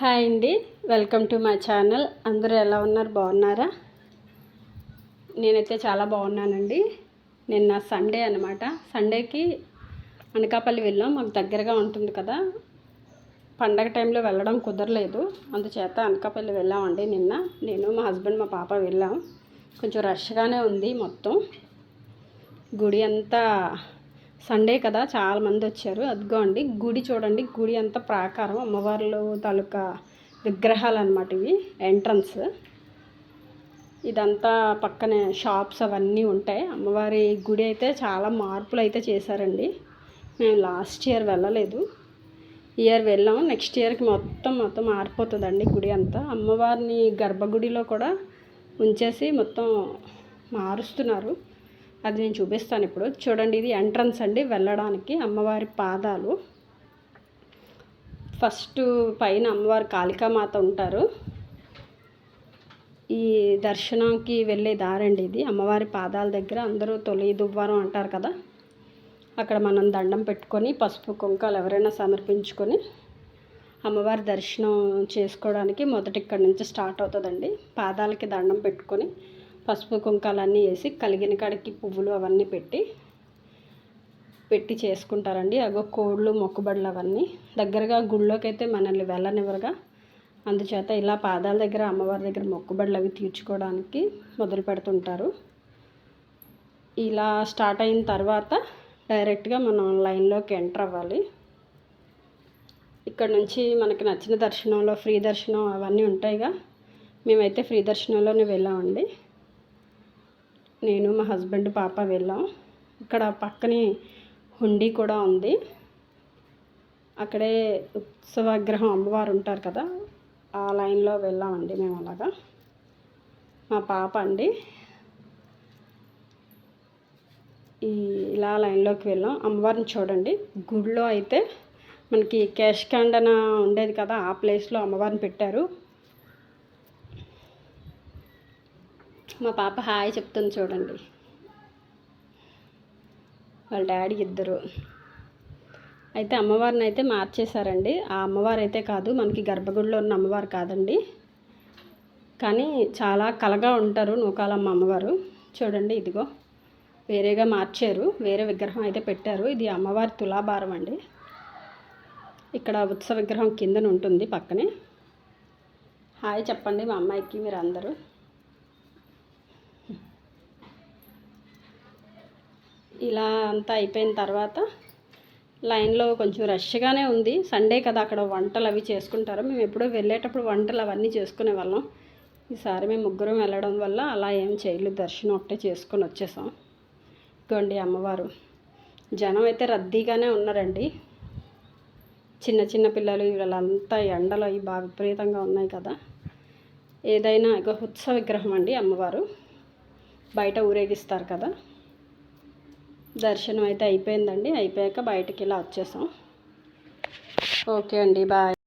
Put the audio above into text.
Hi అండి. Welcome to my channel. అందరూ ఎలా ఉన్నారు? బాగున్నారా? నేనైతే చాలా బాగున్నానండి. నిన్న సండే అనమాట సండేకి అనకాపల్లి వెళ్ళాం. మాకు దగ్గరగా ఉంటుంది కదా. పండగ టైంలో వెళ్ళడం కుదరలేదు. అందుచేత అనకాపల్లి వెళ్ళామండి నిన్న. నేను మా హస్బెండ్ మా పాప వెళ్ళాం. కొంచెం రష్గానే ఉంది మొత్తం. గుడి అంతా సండే కదా చాలామంది వచ్చారు. అదిగో అండి గుడి చూడండి. గుడి అంతా ప్రాకారం అమ్మవార్లు తాలూకా విగ్రహాలు అనమాట ఇవి ఎంట్రన్స్. ఇదంతా పక్కనే షాప్స్ అవన్నీ ఉంటాయి. అమ్మవారి గుడి అయితే చాలా మార్పులు అయితే చేశారండి. మేము లాస్ట్ ఇయర్ వెళ్ళలేదు. ఇయర్ వెళ్ళాం నెక్స్ట్ ఇయర్కి మొత్తం మొత్తం మారిపోతుందండి గుడి అంతా. అమ్మవారిని గర్భగుడిలో కూడా ఉంచేసి మొత్తం మారుస్తున్నారు. అది నేను చూపిస్తాను ఇప్పుడు. చూడండి ఇది ఎంట్రన్స్ అండి. వెళ్ళడానికి అమ్మవారి పాదాలు. ఫస్ట్ పైన అమ్మవారి కాళికామాత ఉంటారు. ఈ దర్శనంకి వెళ్ళే దారండి ఇది. అమ్మవారి పాదాల దగ్గర అందరూ తొలి దువ్వారం అంటారు కదా. అక్కడ మనం దండం పెట్టుకొని పసుపు కుంకాలు ఎవరైనా సమర్పించుకొని అమ్మవారి దర్శనం చేసుకోవడానికి మొదటి ఇక్కడ నుంచి స్టార్ట్ అవుతుందండి. పాదాలకి దండం పెట్టుకొని పసుపు కుంకాలన్నీ వేసి కలిగిన కాడికి పువ్వులు అవన్నీ పెట్టి పెట్టి చేసుకుంటారండి. అగో కోళ్ళు మొక్కుబడులు అవన్నీ. దగ్గరగా గుళ్ళోకి అయితే మనల్ని వెళ్ళనివ్వరుగా. అందుచేత ఇలా పాదాల దగ్గర అమ్మవారి దగ్గర మొక్కుబడులు అవి తీర్చుకోవడానికి మొదలు పెడుతుంటారు. ఇలా స్టార్ట్ అయిన తర్వాత డైరెక్ట్గా మనం లైన్లోకి ఎంటర్ అవ్వాలి. ఇక్కడ నుంచి మనకి నచ్చిన దర్శనంలో ఫ్రీ దర్శనం అవన్నీ ఉంటాయిగా. మేమైతే ఫ్రీ దర్శనంలోనే వెళ్ళామండి. నేను మా హస్బెండ్ పాప వెళ్ళాం. ఇక్కడ పక్కనే హుండీ కూడా ఉంది. అక్కడే ఉత్సవగ్రహం అమ్మవారు ఉంటారు కదా ఆ లైన్లో వెళ్ళామండి మేము అలాగా. మా పాప అండి. ఈ ఇలా లైన్లోకి వెళ్ళాం. అమ్మవారిని చూడండి. గుడిలో అయితే మనకి క్యాష్ కాండన ఉండేది కదా ఆ ప్లేస్లో అమ్మవారిని పెట్టారు. మా పాప హాయ్ చెప్తుంది చూడండి. వాళ్ళ డాడీ ఇద్దరు. అయితే అమ్మవారిని అయితే మార్చేశారండి. ఆ అమ్మవారు అయితే కాదు మనకి గర్భగుడిలో ఉన్న అమ్మవారు కాదండి. కానీ చాలా కలగా ఉంటారు నూకాలమ్మ అమ్మవారు. చూడండి ఇదిగో వేరేగా మార్చారు వేరే విగ్రహం అయితే పెట్టారు. ఇది అమ్మవారి తులాభారం అండి. ఇక్కడ ఉత్సవ విగ్రహం కిందన ఉంటుంది పక్కనే. హాయ్ చెప్పండి మా అమ్మాయికి మీరు అందరూ ఇలా అంతా అయిపోయిన తర్వాత లైన్లో కొంచెం రష్గానే ఉంది. సండే కదా అక్కడ వంటలు అవి చేసుకుంటారు. మేము ఎప్పుడో వెళ్ళేటప్పుడు వంటలు అవన్నీ చేసుకునే వాళ్ళం. ఈసారి మేము ముగ్గురం వెళ్ళడం వల్ల అలా ఏం చేయలేదు. దర్శనం ఒకటే చేసుకొని వచ్చేసాం. ఇదిగోండి అమ్మవారు. జనం అయితే రద్దీగానే ఉన్నారండి. చిన్న చిన్న పిల్లలు వీళ్ళంతా ఎండలు అవి బాగా విపరీతంగా ఉన్నాయి కదా. ఏదైనా ఇక ఉత్సవ విగ్రహం అండి అమ్మవారు. బయట ఊరేగిస్తారు కదా. దర్శనం అయితే అయిపోయిందండి. అయిపోయాక బయటికి ఇలా వచ్చేసాం. ఓకే అండి బాయ్.